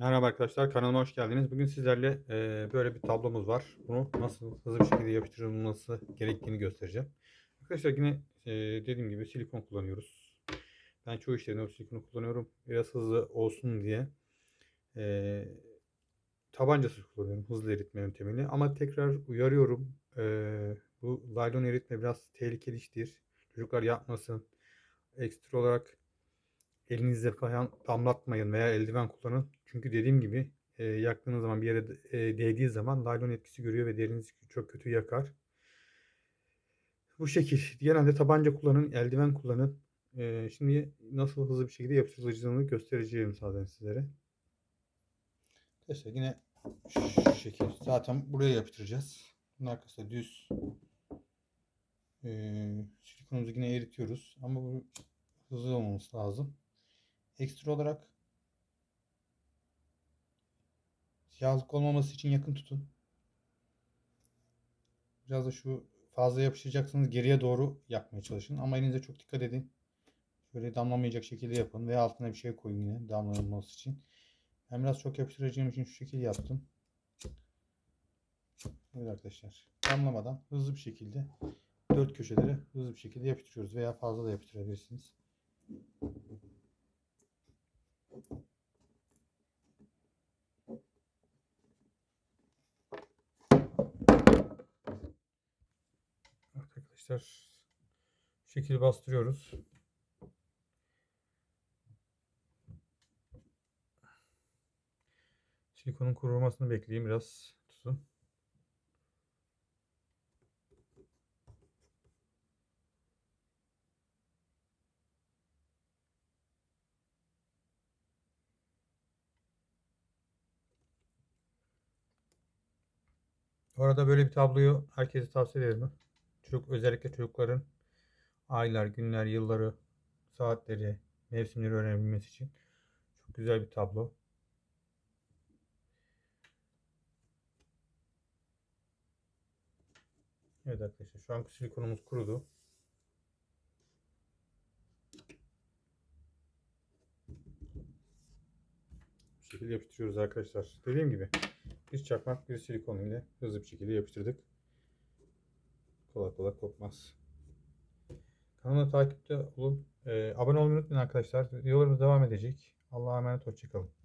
Merhaba arkadaşlar kanalıma hoş geldiniz. Bugün sizlerle e, böyle bir tablomuz var. Bunu nasıl hızlı bir şekilde yapıştırılması gerektiğini göstereceğim. Arkadaşlar yine e, dediğim gibi silikon kullanıyoruz. Ben çoğu işlerinde o silikonu kullanıyorum. Biraz hızlı olsun diye. E, tabancası kullanıyorum hızlı eritme yöntemini. Ama tekrar uyarıyorum. E, bu laylon eritme biraz tehlikeli iştir. Çocuklar yapmasın. Ekstra olarak elinizle falan damlatmayın veya eldiven kullanın. Çünkü dediğim gibi e, yaktığınız zaman bir yere e, değdiği zaman naylon etkisi görüyor ve derinizi çok kötü yakar. Bu şekil. Genelde tabanca kullanın, eldiven kullanın. E, şimdi nasıl hızlı bir şekilde yapıştırıcılığını göstereceğim zaten sizlere. Arkadaşlar yine şu şekil. Zaten buraya yapıştıracağız. Bunun arkasında düz e, silikonumuzu yine eritiyoruz. Ama bu hızlı olmaması lazım. Ekstra olarak siyahlık olmaması için yakın tutun. Biraz da şu fazla yapıştıracaksınız geriye doğru yapmaya çalışın. Ama elinize çok dikkat edin. Şöyle damlamayacak şekilde yapın. Veya altına bir şey koyun yine damlanması için. Ben biraz çok yapıştıracağım için şu şekilde yaptım. Evet arkadaşlar. Damlamadan hızlı bir şekilde dört köşelere hızlı bir şekilde yapıştırıyoruz. Veya fazla da yapıştırabilirsiniz. Evet arkadaşlar şu şekilde bastırıyoruz. Silikonun kurumasını bekleyin biraz tutun. Bu arada böyle bir tabloyu herkese tavsiye ederim. Çocuk, özellikle çocukların aylar, günler, yılları, saatleri, mevsimleri öğrenebilmesi için çok güzel bir tablo. Evet arkadaşlar şu an silikonumuz kurudu. Bu şekilde yapıştırıyoruz arkadaşlar. Dediğim gibi bir çakmak bir silikon ile hızlı bir şekilde yapıştırdık. Kolay kolay kopmaz. Kanalıma takipte olun. Ee, abone olmayı unutmayın arkadaşlar. Videolarımız devam edecek. Allah'a emanet hoşçakalın.